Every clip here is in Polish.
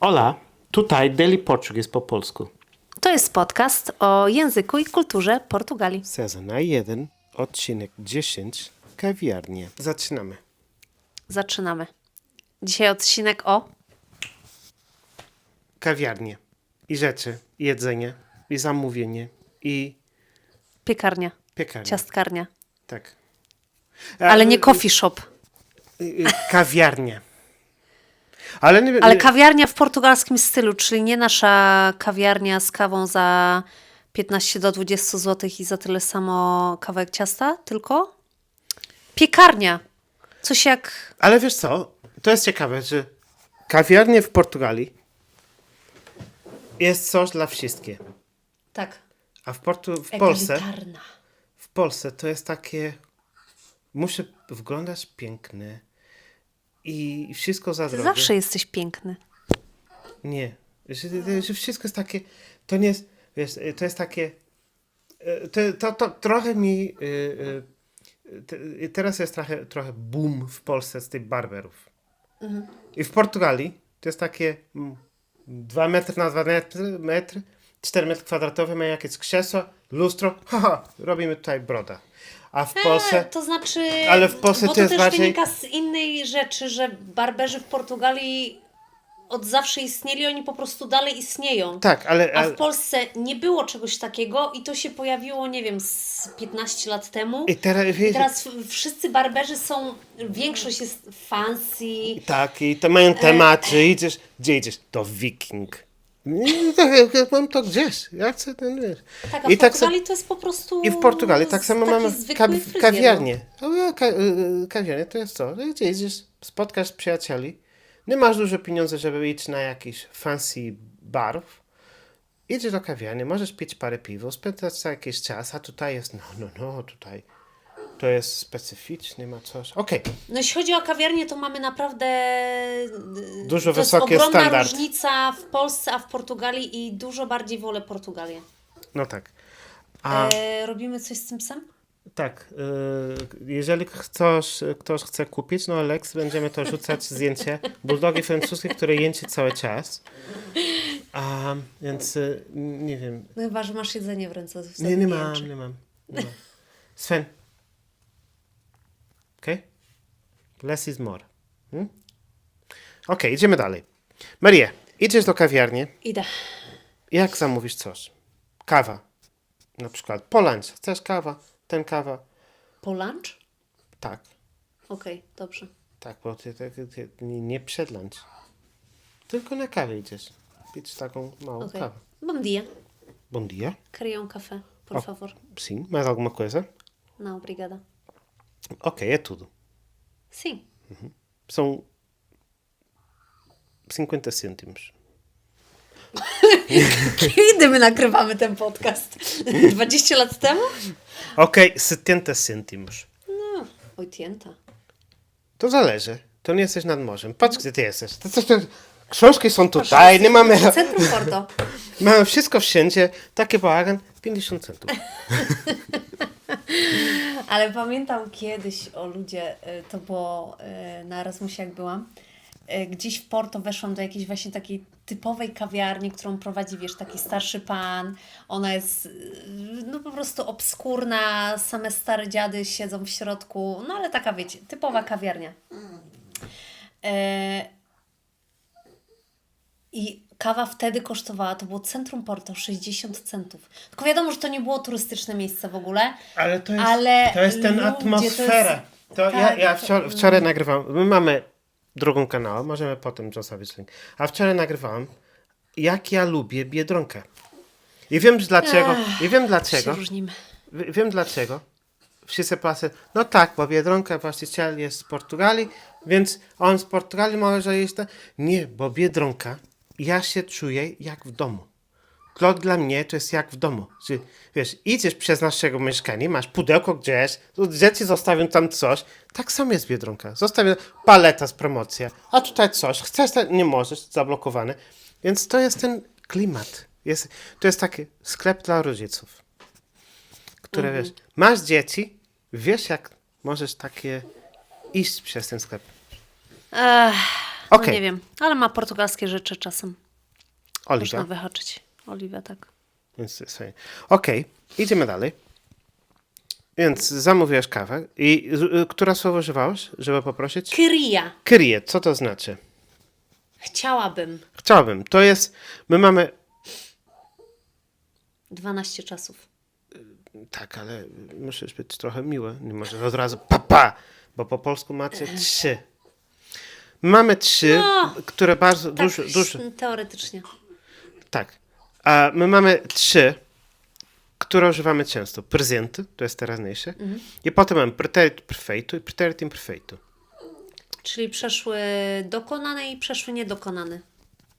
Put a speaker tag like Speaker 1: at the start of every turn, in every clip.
Speaker 1: Ola, tutaj Daily Portuguese po polsku.
Speaker 2: To jest podcast o języku i kulturze Portugalii.
Speaker 1: Sezon 1, odcinek 10, kawiarnie. Zaczynamy.
Speaker 2: Zaczynamy. Dzisiaj odcinek o
Speaker 1: Kawiarnie. I rzeczy, i jedzenie, i zamówienie, i
Speaker 2: piekarnia,
Speaker 1: piekarnia.
Speaker 2: ciastkarnia,
Speaker 1: Tak.
Speaker 2: ale nie
Speaker 1: y,
Speaker 2: coffee shop.
Speaker 1: y, y, Kawiarnie. Ale nie,
Speaker 2: Ale
Speaker 1: nie,
Speaker 2: kawiarnia w portugalskim stylu, czyli nie nasza kawiarnia z kawą za 15 do 20 zł i za tyle samo kawałek ciasta, tylko piekarnia. Coś jak
Speaker 1: ale wiesz co? To jest ciekawe, że kawiarnie w Portugalii jest coś dla wszystkich.
Speaker 2: tak,
Speaker 1: A w, Portu, w Polsce w Polsce to jest takie. Muszę wyglądać piękny i wszystko za drogie.
Speaker 2: zawsze jesteś piękny.
Speaker 1: Nie. Że, że wszystko jest takie. To nie jest. Wiesz, to jest takie. e, To, to, to trochę mi. e, e, te- Teraz jest trochę, trochę boom w Polsce z tych barberów. I w Portugalii to jest takie 2 metry na 2 metry, metry 4 metry kwadratowe, mają jakieś krzesło, lustro, haha, robimy tutaj broda. A w Polsce.
Speaker 2: E, to znaczy.
Speaker 1: Ale w Polsce
Speaker 2: bo
Speaker 1: to
Speaker 2: to
Speaker 1: jest
Speaker 2: też wynika z innej rzeczy, że barberzy w Portugalii od zawsze istnieli, oni po prostu dalej istnieją.
Speaker 1: Tak, ale.
Speaker 2: A
Speaker 1: ale
Speaker 2: w Polsce nie było czegoś takiego i to się pojawiło, nie wiem, z 15 lat temu.
Speaker 1: I teraz,
Speaker 2: I teraz wszyscy barberzy są, większość jest fancy.
Speaker 1: Tak, i to mają temat, że idziesz, gdzie idziesz? To wiking. Nie, tak, ja mam to gdzieś. Ja chcę ten, wiesz.
Speaker 2: Tak, a
Speaker 1: I
Speaker 2: w
Speaker 1: tak
Speaker 2: Portugalii to jest po prostu.
Speaker 1: I w Portugalii tak samo mamy
Speaker 2: no.
Speaker 1: kawiarnię. A ka, y, kawiarnię to jest co? Gdzie idziesz, spotkasz przyjacieli, nie masz dużo pieniędzy, żeby iść na jakiś fancy bar. Idziesz do kawiarni, możesz pić parę piwo, spędzać jakiś czas, a tutaj jest, no, no, no, tutaj to jest specyficzny, ma coś. Okej,
Speaker 2: No jeśli chodzi o kawiarnię, to mamy naprawdę
Speaker 1: Dużo
Speaker 2: to jest
Speaker 1: wysokie
Speaker 2: ogromna
Speaker 1: standard.
Speaker 2: różnica w Polsce, a w Portugalii i dużo bardziej wolę Portugalię.
Speaker 1: no tak. A...
Speaker 2: E, robimy coś z tym psem?
Speaker 1: Tak, y, jeżeli chcesz, ktoś chce kupić, no Lex, będziemy to rzucać zdjęcie bulldogi francuskiej, które jęczy cały czas. A, więc y, nie wiem.
Speaker 2: No chyba, że masz jedzenie w ręce. wtedy
Speaker 1: Nie, nie
Speaker 2: jęczy.
Speaker 1: mam, nie mam. Nie mam. Sven. Okej? Less is more. Hmm? Okej, idziemy dalej. Maria, idziesz do kawiarni.
Speaker 2: Idę.
Speaker 1: Jak zamówisz coś? Kawa. Na przykład po lunch. Chcesz kawa? Ten kawa?
Speaker 2: Po lunch?
Speaker 1: Tak.
Speaker 2: Okej, dobrze.
Speaker 1: Tak, bo ty, ty, ty, nie, przed lunch. Tylko na kawę idziesz. Pić taką małą
Speaker 2: Okej.
Speaker 1: kawę.
Speaker 2: Bom dia.
Speaker 1: Bom dia.
Speaker 2: Queria um café, por
Speaker 1: Oh.
Speaker 2: favor.
Speaker 1: Sim. Mais alguma coisa?
Speaker 2: Não, obrigada.
Speaker 1: Ok, é tudo.
Speaker 2: Sim.
Speaker 1: São 50 cêntimos.
Speaker 2: Kiedy my nagrywamy ten podcast? 20 lat temu?
Speaker 1: Ok, 70 cêntimos.
Speaker 2: No, ojcięta.
Speaker 1: To zależy. To nie jesteś nad morzem. Patrz, gdzie ty jesteś. To, to, książki są tutaj, nie mamy...
Speaker 2: Centrum Porto.
Speaker 1: Mamy wszystko wszędzie. Taki bałagan, 50 centów.
Speaker 2: Ale pamiętam kiedyś o ludzie, y, to było y, na Erasmusie jak byłam, y, gdzieś w Porto weszłam do jakiejś właśnie takiej typowej kawiarni, którą prowadzi, wiesz, taki starszy pan. Ona jest no po prostu obskurna, same stare dziady siedzą w środku, no ale taka wiecie, typowa kawiarnia. E, I kawa wtedy kosztowała, to było centrum Porto, 60 centów. Tylko wiadomo, że to nie było turystyczne miejsce w ogóle.
Speaker 1: Ale to jest,
Speaker 2: Ale
Speaker 1: to jest ten
Speaker 2: ludzie, to
Speaker 1: atmosfera.
Speaker 2: jest-
Speaker 1: To ja,
Speaker 2: tak,
Speaker 1: ja
Speaker 2: to-
Speaker 1: wczoraj, wczoraj nagrywam. My mamy drugą kanał, możemy potem zostawić link. A wczoraj nagrywałam, jak ja lubię Biedronkę. I wiem dlaczego. I wiem dlaczego. Wiem dlaczego. Wszyscy pasy. No tak, bo Biedronka właściciel jest z Portugalii, więc on z Portugalii może jeść. Nie, bo Biedronka, ja się czuję jak w domu. Klot dla mnie to jest jak w domu. Że, wiesz, idziesz przez naszego mieszkania, masz pudełko gdzieś, dzieci zostawią tam coś. Tak samo jest Biedronka. Zostawią paleta z promocji, a tutaj coś. Chcesz, nie możesz, zablokowane. Więc to jest ten klimat. Jest, to jest taki sklep dla rodziców które wiesz, masz dzieci, wiesz jak możesz takie iść przez ten sklep.
Speaker 2: Ech,
Speaker 1: Okej,
Speaker 2: No nie wiem, ale ma portugalskie rzeczy czasem. Można
Speaker 1: Oliwia.
Speaker 2: wyhaczyć. Oliwia, tak.
Speaker 1: Więc fajnie. Okej, idziemy dalej. Więc zamówiłaś kawę i y, które słowo używałaś, żeby poprosić?
Speaker 2: Kyria.
Speaker 1: Kryje, co to znaczy?
Speaker 2: Chciałabym.
Speaker 1: Chciałbym. To jest, my mamy,
Speaker 2: 12 czasów.
Speaker 1: tak, ale musisz być trochę miły. Nie możesz od razu papa, bo po polsku macie trzy. Mamy trzy,
Speaker 2: No.
Speaker 1: które bardzo
Speaker 2: Tak,
Speaker 1: dużo, dużo,
Speaker 2: teoretycznie.
Speaker 1: tak. A my mamy trzy, które używamy często. Prezenty, to jest teraźniejsze. I potem mamy pretérito perfeito i pretérito imperfeito.
Speaker 2: Czyli przeszły dokonane i przeszły niedokonane.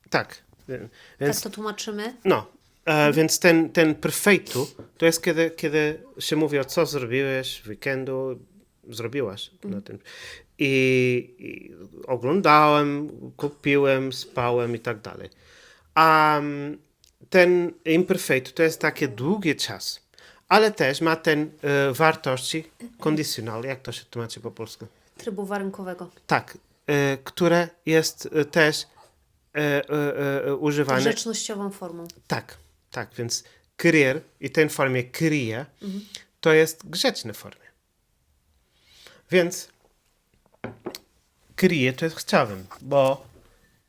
Speaker 1: Tak. Wie-
Speaker 2: Tak
Speaker 1: Więc,
Speaker 2: to tłumaczymy.
Speaker 1: no, e, więc ten, ten perfeito to jest kiedy, kiedy się mówi o co zrobiłeś w weekendu, zrobiłaś na tym. I, I oglądałem, kupiłem, spałem i tak dalej. A mm, ten imperfeito to jest taki długi czas, ale też ma ten e, wartości conditional, jak to się tłumaczy po polsku?
Speaker 2: Trybu warunkowego.
Speaker 1: Tak, e, które jest e, też e, e, e, używane.
Speaker 2: Rzecznościową formą.
Speaker 1: Tak, tak, więc kryjer i ten formie kryje to jest grzeczne formie. Więc kryje to jest bo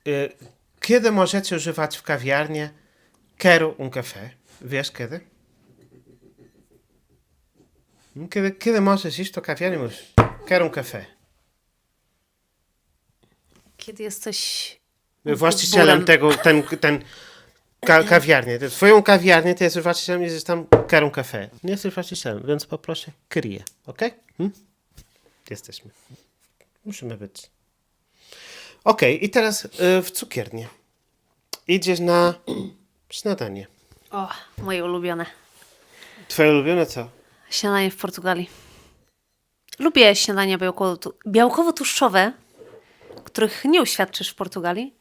Speaker 1: y, kiedy możecie używać w kawiarni quero un café? Wiesz kiedy? Hmm, Kiedy, kiedy możesz iść do kawiarni mówisz quero un café?
Speaker 2: Kiedy jesteś
Speaker 1: właścicielem tego, ten, ten ka kawiarnię. Twoją kawiarnię ty jesteś właścicielem, jesteś tam karą kafe. Nie jesteś właścicielem, więc poproszę kryję. Ok? Hm? Jesteśmy. Musimy być. Ok, i teraz y, w cukiernię. Idziesz na śniadanie.
Speaker 2: O, moje ulubione.
Speaker 1: Twoje ulubione co?
Speaker 2: Śniadanie w Portugalii. Lubię śniadania białkowo- białkowo-tłuszczowe, których nie uświadczysz w Portugalii,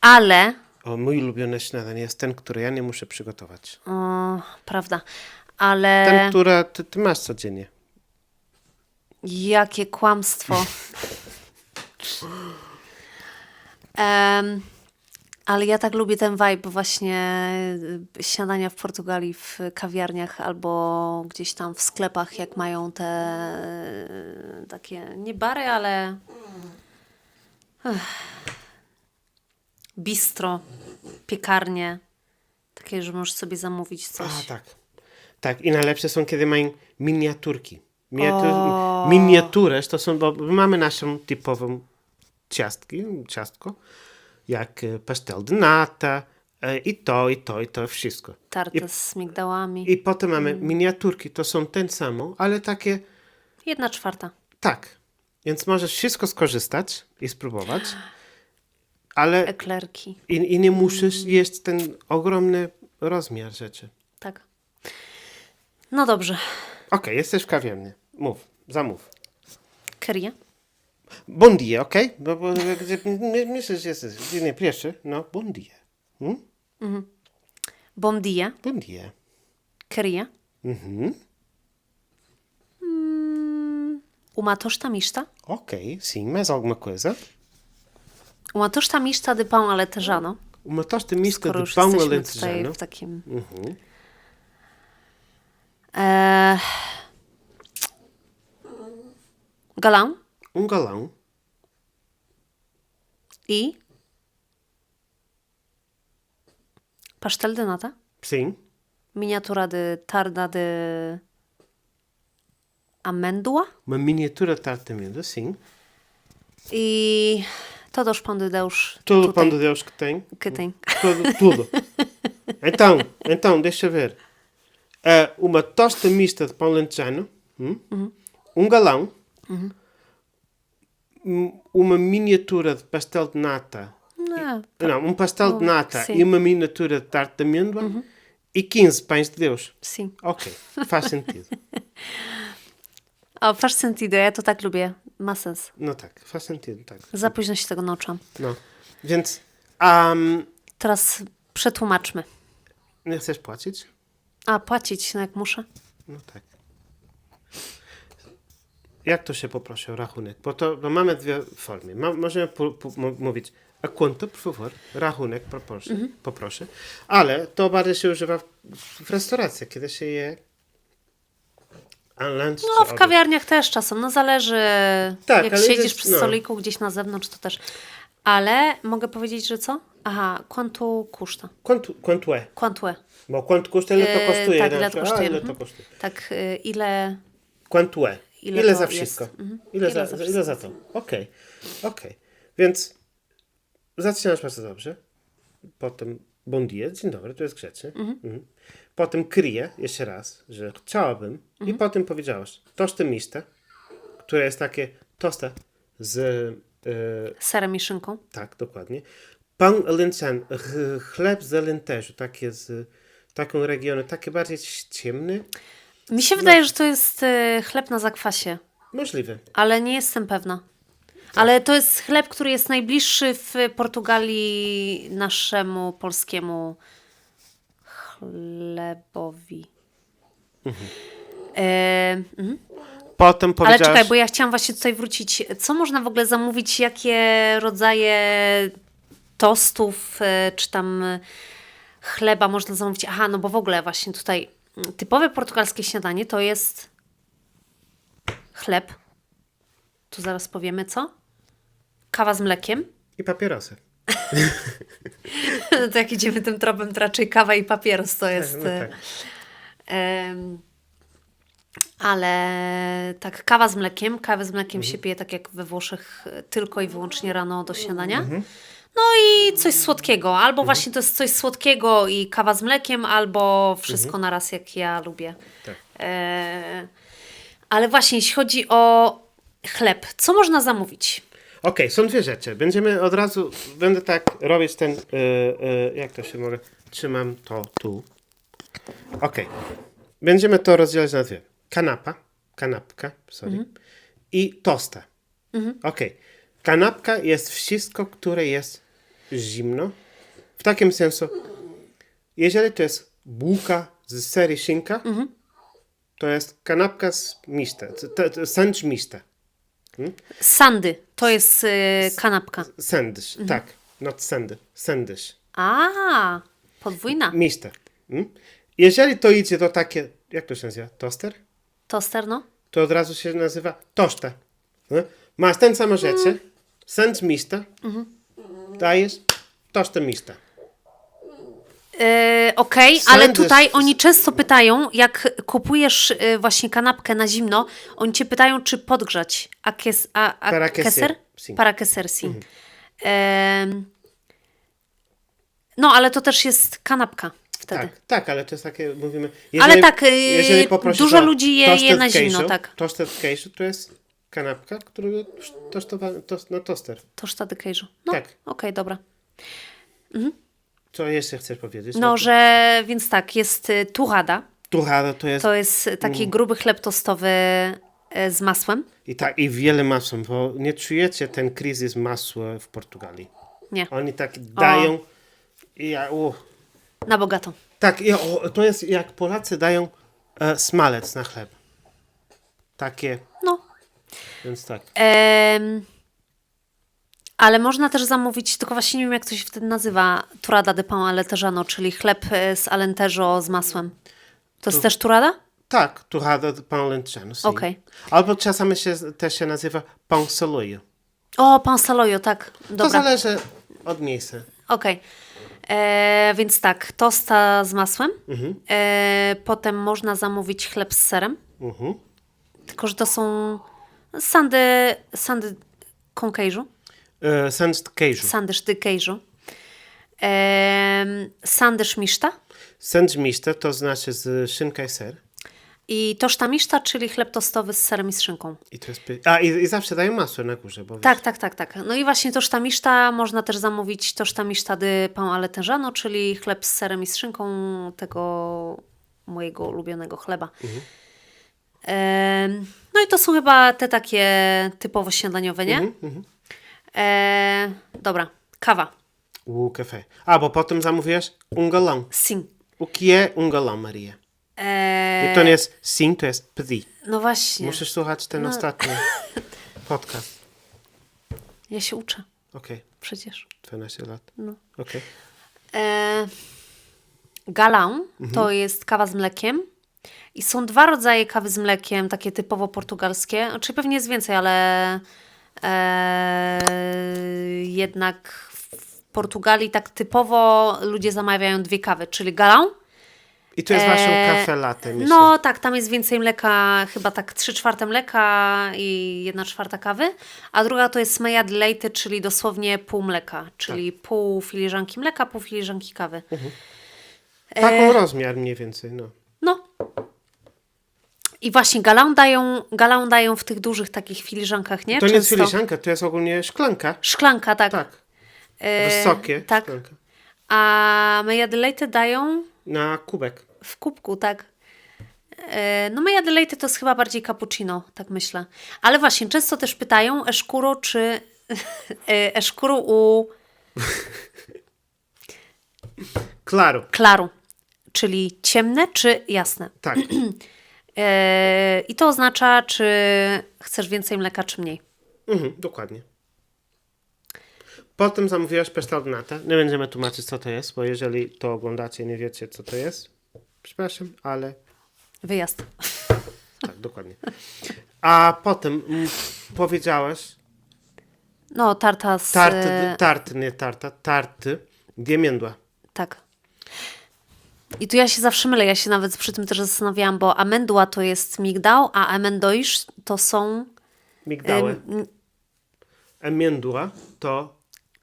Speaker 2: ale,
Speaker 1: O, mój ulubiony śniadanie jest ten, który ja nie muszę przygotować.
Speaker 2: o, prawda, ale
Speaker 1: Ten, który ty, ty masz codziennie.
Speaker 2: Jakie kłamstwo. Em, ale ja tak lubię ten vibe właśnie y, śniadania w Portugalii w kawiarniach albo gdzieś tam w sklepach, jak mają te y, takie, nie bary, ale bistro, piekarnie, takie, że możesz sobie zamówić coś.
Speaker 1: A, tak. Tak, i najlepsze są, kiedy mają miniaturki. Miniatur,
Speaker 2: O.
Speaker 1: miniaturę, to są, bo mamy naszą typową ciastki, ciastko, jak e, pastel de nata, e, i to, i to, i to, wszystko.
Speaker 2: Tarty z migdałami.
Speaker 1: I potem mamy miniaturki, to są ten samo, ale takie,
Speaker 2: Jedna czwarta.
Speaker 1: tak. Więc możesz wszystko skorzystać i spróbować, ale
Speaker 2: Eklerki.
Speaker 1: i, i nie musisz jeść ten ogromny rozmiar rzeczy.
Speaker 2: Tak. No dobrze.
Speaker 1: Okej, jesteś w kawiarni. Mów, zamów.
Speaker 2: Keria?
Speaker 1: Bon dia, okej? Bo, bo gdy my- myślisz, że jesteś nie pierwszy, no bon dia. Hmm?
Speaker 2: Bom dia.
Speaker 1: Bon dia.
Speaker 2: Keria?
Speaker 1: Uhum.
Speaker 2: Uma tosta mista.
Speaker 1: Ok, sim, mais alguma coisa?
Speaker 2: Uma tosta mista de pão alentejano.
Speaker 1: Uma tosta mista
Speaker 2: Skoro
Speaker 1: de pão
Speaker 2: jesteśmy
Speaker 1: alentejano.
Speaker 2: tutaj w takim...
Speaker 1: Mhm.
Speaker 2: E... Galão
Speaker 1: Um galão.
Speaker 2: i pastel de nata.
Speaker 1: Sim.
Speaker 2: Miniatura de tarda de amêndoa.
Speaker 1: Uma miniatura de tarte de amêndoa, sim.
Speaker 2: E todos pão de Deus.
Speaker 1: Todo o pão
Speaker 2: tem-
Speaker 1: de Deus que tem.
Speaker 2: Que tem.
Speaker 1: Tudo. tudo. então, então, deixa ver. Ah, uma tosta mista de pão lentejano. hum? Um galão. Um- Uma miniatura de pastel de nata.
Speaker 2: No,
Speaker 1: Não, um pastel de
Speaker 2: Oh,
Speaker 1: nata
Speaker 2: sim.
Speaker 1: e uma miniatura de tarte de amêndoa e 15 pães de Deus.
Speaker 2: sim.
Speaker 1: Ok, faz sentido.
Speaker 2: O, faz sentido, ja to tak lubię. Ma sens.
Speaker 1: No tak, faz sentido, tak.
Speaker 2: Za późno się tego nauczyłam.
Speaker 1: No. Więc um,
Speaker 2: Teraz przetłumaczmy.
Speaker 1: nie chcesz płacić?
Speaker 2: A, płacić, no jak muszę.
Speaker 1: No tak. Jak to się poprosi o rachunek? Bo to bo mamy dwie formy. Ma, możemy mówić a quanto, por favor, rachunek poproszę,
Speaker 2: Mhm.
Speaker 1: poproszę, ale to bardziej się używa w, w restauracji, kiedy się je lunch
Speaker 2: No, w
Speaker 1: obiad.
Speaker 2: kawiarniach też czasem, no zależy.
Speaker 1: Tak,
Speaker 2: jak siedzisz
Speaker 1: jest-
Speaker 2: przy
Speaker 1: no.
Speaker 2: stoliku gdzieś na zewnątrz, to też. Ale mogę powiedzieć, że co? Aha, quanto koszta?
Speaker 1: È?
Speaker 2: Quanto è?
Speaker 1: Bo quanto kosztuje, ile to
Speaker 2: E,
Speaker 1: kosztuje?
Speaker 2: tak,
Speaker 1: na
Speaker 2: ile to kosztuje,
Speaker 1: A, ile to
Speaker 2: mhm.
Speaker 1: kosztuje?
Speaker 2: Tak, y, ile...
Speaker 1: Quanto è?
Speaker 2: Ile
Speaker 1: Ile, za wszystko?
Speaker 2: Mhm.
Speaker 1: Ile,
Speaker 2: Ile
Speaker 1: za,
Speaker 2: za
Speaker 1: ile za to? Okej, okej. Więc zaczynasz bardzo dobrze. Potem bon dia, dzień dobry, to jest grzeczny. Mhm. Potem kryję jeszcze raz, że chciałabym. I potem powiedziałaś tosty miste, które jest takie toste z... E,
Speaker 2: Serem i szynką.
Speaker 1: tak, dokładnie. Pan Lincen, ch- chleb z lenteżu, takie z taką regionu, takie bardziej ciemny.
Speaker 2: Mi się wydaje, że to jest y, chleb na zakwasie,
Speaker 1: Możliwe.
Speaker 2: ale nie jestem pewna. Ale to jest chleb, który jest najbliższy w Portugalii naszemu polskiemu chlebowi. E, mhm.
Speaker 1: Potem
Speaker 2: Ale
Speaker 1: powiedziałaś...
Speaker 2: czekaj, bo ja chciałam właśnie tutaj wrócić. Co można w ogóle zamówić? Jakie rodzaje tostów e, czy tam e, chleba można zamówić? Aha, no bo w ogóle właśnie tutaj typowe portugalskie śniadanie to jest chleb. Tu zaraz powiemy co? Kawa z mlekiem.
Speaker 1: I papierosy.
Speaker 2: No to jak idziemy tym tropem, to raczej kawa i papieros to jest...
Speaker 1: no
Speaker 2: e,
Speaker 1: tak.
Speaker 2: Em, ale tak, kawa z mlekiem. Kawę z mlekiem
Speaker 1: Mhm.
Speaker 2: się pije tak jak we Włoszech e, tylko i wyłącznie rano do śniadania.
Speaker 1: Mhm.
Speaker 2: No i coś słodkiego. Albo właśnie to jest coś słodkiego i kawa z mlekiem, albo wszystko na raz, jak ja lubię.
Speaker 1: Mhm. Tak.
Speaker 2: E, ale właśnie, jeśli chodzi o chleb, co można zamówić?
Speaker 1: Okej, są dwie rzeczy. Będziemy od razu, będę tak robić ten, y, y, jak to się mogę, trzymam to tu. Okej, będziemy to rozdzielać na dwie. Kanapa, kanapka, sorry, i tosta. Okej, kanapka jest wszystko, które jest zimno. W takim sensu, jeżeli to jest bułka z serii szynka, to jest kanapka z to- sandwich mista.
Speaker 2: Sandy, to jest e, kanapka.
Speaker 1: Sandwich, tak. Not sandwich, sandwich.
Speaker 2: A, podwójna.
Speaker 1: Mista. Mm? Jeżeli to idzie do takie, jak to się nazywa? Toster?
Speaker 2: Toster, no.
Speaker 1: To od razu się nazywa tosta. Mm? Masz ten same rzeczy, sandwich mista, dajesz tosta mista.
Speaker 2: E, Okej, ale tutaj oni często pytają, jak kupujesz e, właśnie kanapkę na zimno, oni cię pytają, czy podgrzać. A, kes, a, a
Speaker 1: Para
Speaker 2: keser? Para que ser, sim. Em, no, ale to też jest kanapka wtedy.
Speaker 1: Tak, tak, ale to jest takie, mówimy...
Speaker 2: Ale tak, y,
Speaker 1: poprosisz
Speaker 2: dużo
Speaker 1: o
Speaker 2: ludzi je- je
Speaker 1: toasted
Speaker 2: na zimno, tak.
Speaker 1: Toasted queijo to jest kanapka, którą tostowa, tost, na toster.
Speaker 2: To sztady queijo. No,
Speaker 1: Tak.
Speaker 2: okej, dobra.
Speaker 1: Co jeszcze chcesz powiedzieć?
Speaker 2: No, że, więc tak, jest y, turada.
Speaker 1: Turada to jest
Speaker 2: To jest
Speaker 1: Mm.
Speaker 2: taki gruby chleb tostowy e, z masłem.
Speaker 1: I tak, i wiele masłem, bo nie czujecie ten kryzys masła w Portugalii.
Speaker 2: Nie,
Speaker 1: Oni tak dają i ja, u,
Speaker 2: na bogato.
Speaker 1: tak, i, o, to jest jak Polacy dają e, smalec na chleb. Takie,
Speaker 2: No,
Speaker 1: więc tak.
Speaker 2: Em, ale można też zamówić, tylko właśnie nie wiem, jak to się wtedy nazywa, turada de pan alenteżano, czyli chleb e, z alentejo z masłem. To jest też turada?
Speaker 1: Tak, turada de pão lentejano, sim.
Speaker 2: Okej.
Speaker 1: Albo czasami się, też się nazywa pão saloio.
Speaker 2: O, pan salojo, tak.
Speaker 1: To
Speaker 2: Dobra,
Speaker 1: zależy od miejsca.
Speaker 2: okej. E, Więc tak, tosta z masłem.
Speaker 1: Mhm.
Speaker 2: E, potem można zamówić chleb z serem,
Speaker 1: Mhm.
Speaker 2: tylko że to są sandy, sandy con queijo.
Speaker 1: E, de queijo.
Speaker 2: Sandysz de queijo. E, sandysz miszta.
Speaker 1: Sandwich mista to znaczy z szynka i ser.
Speaker 2: I toszta miszta, czyli chleb tostowy z serem i z szynką.
Speaker 1: I to jest, py- a, i, i zawsze dają masło na górze, bo
Speaker 2: Tak, tak, tak, tak. No i właśnie toszta miszta można też zamówić toszta miszta de pan alenteżano, czyli chleb z serem i z szynką tego mojego ulubionego chleba. Em, no i to są chyba te takie typowo śniadaniowe, nie? E, dobra, kawa.
Speaker 1: O café. Ah, bo potem zamówiłaś um galão.
Speaker 2: Sim.
Speaker 1: O que é um galão, Maria? I to nie jest sim, to jest pdi.
Speaker 2: No właśnie.
Speaker 1: Musisz słuchać ten
Speaker 2: No.
Speaker 1: ostatni podcast.
Speaker 2: Ja się uczę
Speaker 1: Okej,
Speaker 2: przecież.
Speaker 1: 12 lat.
Speaker 2: No.
Speaker 1: Okej.
Speaker 2: E, galão to jest kawa z mlekiem. I są dwa rodzaje kawy z mlekiem, takie typowo portugalskie. Czy pewnie jest więcej, ale e, jednak w Portugalii tak typowo ludzie zamawiają dwie kawy, czyli galão.
Speaker 1: I to jest waszą
Speaker 2: e,
Speaker 1: kafe latte, myślę.
Speaker 2: No tak, tam jest więcej mleka, chyba tak 3 czwarte mleka i 1 czwarta kawy, a druga to jest meja leite, czyli dosłownie pół mleka, czyli
Speaker 1: Tak.
Speaker 2: pół filiżanki mleka, pół filiżanki kawy.
Speaker 1: Taką rozmiar mniej więcej, no.
Speaker 2: I właśnie galão dają, galão dają w tych dużych takich filiżankach, nie?
Speaker 1: To nie jest
Speaker 2: Często.
Speaker 1: filiżanka, to jest ogólnie szklanka.
Speaker 2: Szklanka, tak.
Speaker 1: Tak.
Speaker 2: E,
Speaker 1: Wysokie
Speaker 2: tak.
Speaker 1: szklanka.
Speaker 2: A meja de leite dają
Speaker 1: Na kubek.
Speaker 2: w kubku, tak. E, No meja de leite to jest chyba bardziej cappuccino, tak myślę. Ale właśnie, często też pytają eszkuro czy e, eszkuro u
Speaker 1: Claro.
Speaker 2: klaru, czyli ciemne czy jasne.
Speaker 1: Tak.
Speaker 2: E, I to oznacza, czy chcesz więcej mleka, czy mniej.
Speaker 1: Mhm, dokładnie. Potem zamówiłaś nata. Nie będziemy tłumaczyć, co to jest, bo jeżeli to oglądacie i nie wiecie, co to jest, przepraszam, ale
Speaker 2: Wyjazd.
Speaker 1: tak, dokładnie. A potem powiedziałaś
Speaker 2: No, tarta z...
Speaker 1: tarty, tarty, nie tarta, tarty, diemiędła.
Speaker 2: Tak. I tu ja się zawsze mylę, ja się nawet przy tym też zastanawiałam, bo amendła to jest migdał, a amendoisz to są...
Speaker 1: Migdały.
Speaker 2: em,
Speaker 1: Emiędła to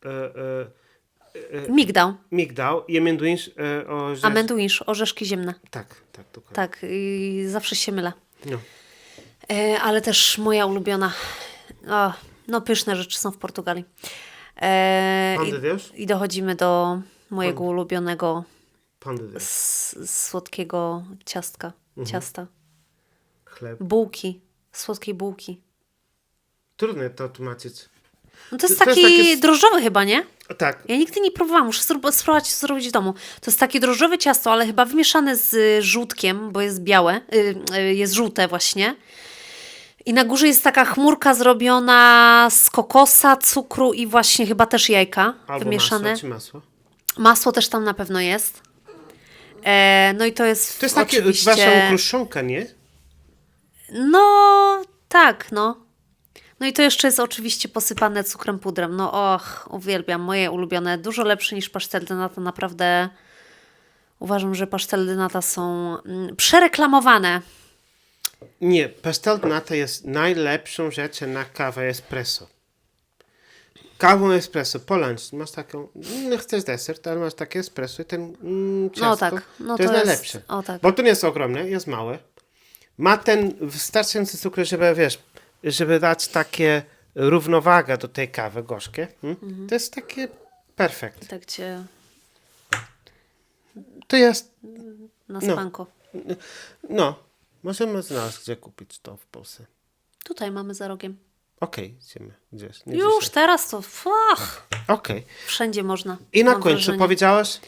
Speaker 1: e, e,
Speaker 2: migdał.
Speaker 1: migdał i emiędwisz e, o rzecz...
Speaker 2: Amendoisz, orzeszki ziemne.
Speaker 1: Tak, tak, dokładnie.
Speaker 2: Tak, i zawsze się mylę.
Speaker 1: No.
Speaker 2: E, ale też moja ulubiona. O, no, pyszne rzeczy są w Portugalii. E, i, I dochodzimy do mojego ulubionego
Speaker 1: Pan de Deus.
Speaker 2: s- słodkiego ciastka.
Speaker 1: Mhm.
Speaker 2: Ciasta.
Speaker 1: Chleb.
Speaker 2: Bułki. Słodkiej bułki.
Speaker 1: Trudno to tłumaczyć.
Speaker 2: No to jest
Speaker 1: To- to
Speaker 2: taki
Speaker 1: jest takie
Speaker 2: drożdżowy chyba, nie?
Speaker 1: Tak,
Speaker 2: Ja nigdy nie próbowałam, muszę spró- spróbować to zrobić w domu. To jest takie drożdżowe ciasto, ale chyba wymieszane z y, żółtkiem, bo jest białe, y, y, jest żółte właśnie. I na górze jest taka chmurka zrobiona z kokosa, cukru i właśnie chyba też jajka
Speaker 1: albo
Speaker 2: wymieszane.
Speaker 1: masło, masło.
Speaker 2: Masło też tam na pewno jest. E, no i to jest
Speaker 1: To jest takie
Speaker 2: oczywiście...
Speaker 1: wasza kruszonka, nie?
Speaker 2: No, tak, no. No i to jeszcze jest oczywiście posypane cukrem pudrem. No och, uwielbiam, moje ulubione. Dużo lepsze niż pasztel de nata. Naprawdę uważam, że pasztel de nata są mm, przereklamowane.
Speaker 1: Nie, pastel nata jest najlepszą rzeczą na kawę espresso. Kawą espresso, po lunch, masz taką, nie chcesz desert, ale masz takie espresso i ten mm, ciasto,
Speaker 2: No tak, no
Speaker 1: to jest
Speaker 2: jest-
Speaker 1: najlepsze.
Speaker 2: o tak.
Speaker 1: Bo to nie jest ogromne, jest małe. Ma ten wystarczający cukier, żeby, wiesz, żeby dać takie równowaga do tej kawy gorzkie. Hmm?
Speaker 2: Mhm.
Speaker 1: To jest takie perfekt.
Speaker 2: Tak cię
Speaker 1: To jest,
Speaker 2: na
Speaker 1: No.
Speaker 2: spanko.
Speaker 1: no, możemy znaleźć, gdzie kupić to w Polsce.
Speaker 2: Tutaj mamy za rogiem.
Speaker 1: Okej, idziemy gdzieś.
Speaker 2: Już
Speaker 1: dzisiaj.
Speaker 2: teraz to fach,
Speaker 1: Okej.
Speaker 2: wszędzie można.
Speaker 1: I na końcu
Speaker 2: wrażenie.
Speaker 1: powiedziałaś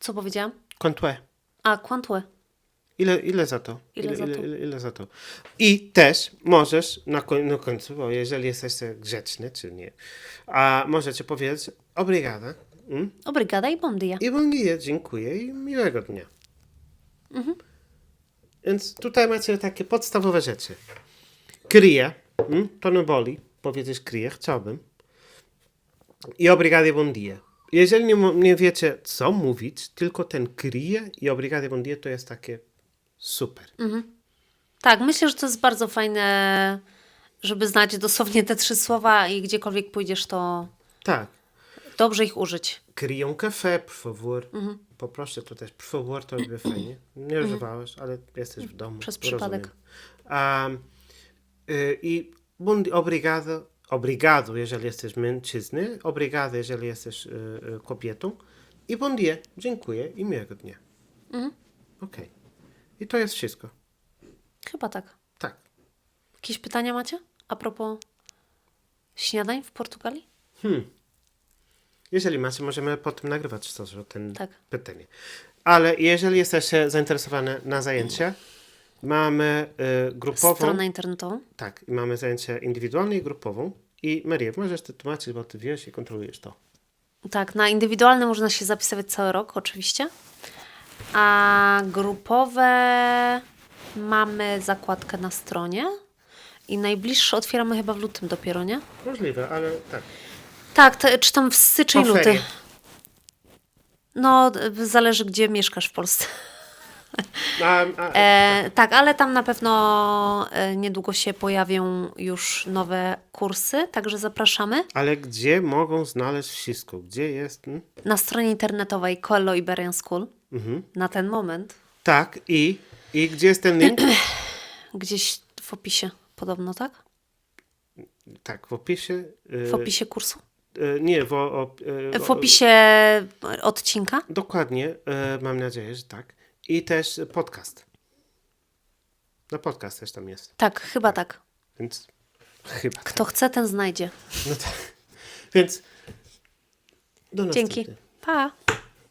Speaker 2: Co powiedziałam?
Speaker 1: kontłe.
Speaker 2: A, quantue.
Speaker 1: Ile, ile za to?
Speaker 2: Ile za to?
Speaker 1: Ile, ile, ile za to? I też możesz na, koń, na końcu, bo jeżeli jesteście grzeczny, czy nie, a możecie powiedzieć obrigada mm?
Speaker 2: Obrigada i bom dia.
Speaker 1: i bon dia, dziękuję i miłego dnia.
Speaker 2: Mhm.
Speaker 1: Więc tutaj macie takie podstawowe rzeczy. Kryje, mm? to nie boli, powiedzieć kryje, chciałbym. I obrigada i bon dia. Jeżeli nie, nie wiecie, co mówić, tylko ten kryje i obrigada i bon dia to jest takie super.
Speaker 2: Tak, myślę, że to jest bardzo fajne, żeby znać dosłownie te trzy słowa i gdziekolwiek pójdziesz, to
Speaker 1: Tak.
Speaker 2: dobrze ich użyć.
Speaker 1: Queria um café, por favor.
Speaker 2: Mhm.
Speaker 1: Poproszę to też, por favor, to by fajnie. Nie używałeś, ale jesteś w domu.
Speaker 2: Przez przypadek.
Speaker 1: Um, I bom obrigado, obrigado, jeżeli jesteś mężczyzny, obrigado, jeżeli jesteś y, y, kobietą. I bon dia, dziękuję i miłego dnia.
Speaker 2: Mhm.
Speaker 1: Okej. I to jest wszystko.
Speaker 2: Chyba tak.
Speaker 1: Tak.
Speaker 2: Jakieś pytania macie a propos śniadań w Portugalii?
Speaker 1: Hmm. Jeżeli macie, możemy potem nagrywać to, że ten
Speaker 2: Tak.
Speaker 1: pytanie. Ale jeżeli jesteście zainteresowane na zajęcia, mamy y, grupową.
Speaker 2: Stronę internetową.
Speaker 1: Tak, i mamy zajęcie indywidualne i grupową. I Maria, możesz to tłumaczyć, bo ty wiesz i kontrolujesz to.
Speaker 2: Tak, na indywidualne można się zapisywać cały rok, oczywiście. A grupowe mamy zakładkę na stronie. I najbliższe otwieramy chyba w lutym dopiero, nie?
Speaker 1: Możliwe, ale tak.
Speaker 2: Tak, te, czy tam w styczeń, luty. No, zależy gdzie mieszkasz w Polsce.
Speaker 1: A, a,
Speaker 2: E, tak, ale tam na pewno e, niedługo się pojawią już nowe kursy, także zapraszamy.
Speaker 1: Ale gdzie mogą znaleźć wszystko? Gdzie jest? Hmm?
Speaker 2: Na stronie internetowej Coelho Iberian School
Speaker 1: Mhm.
Speaker 2: na ten moment,
Speaker 1: Tak, i, i gdzie jest ten link?
Speaker 2: gdzieś w opisie podobno, tak?
Speaker 1: tak, w opisie. y,
Speaker 2: W opisie kursu.
Speaker 1: y, nie, w, o, y,
Speaker 2: W opisie odcinka.
Speaker 1: Dokładnie, e, mam nadzieję, że tak. I też podcast. No podcast też tam jest,
Speaker 2: Tak, chyba tak.
Speaker 1: więc chyba.
Speaker 2: Kto chce, ten znajdzie.
Speaker 1: No tak. Więc do
Speaker 2: Dzięki. Pa!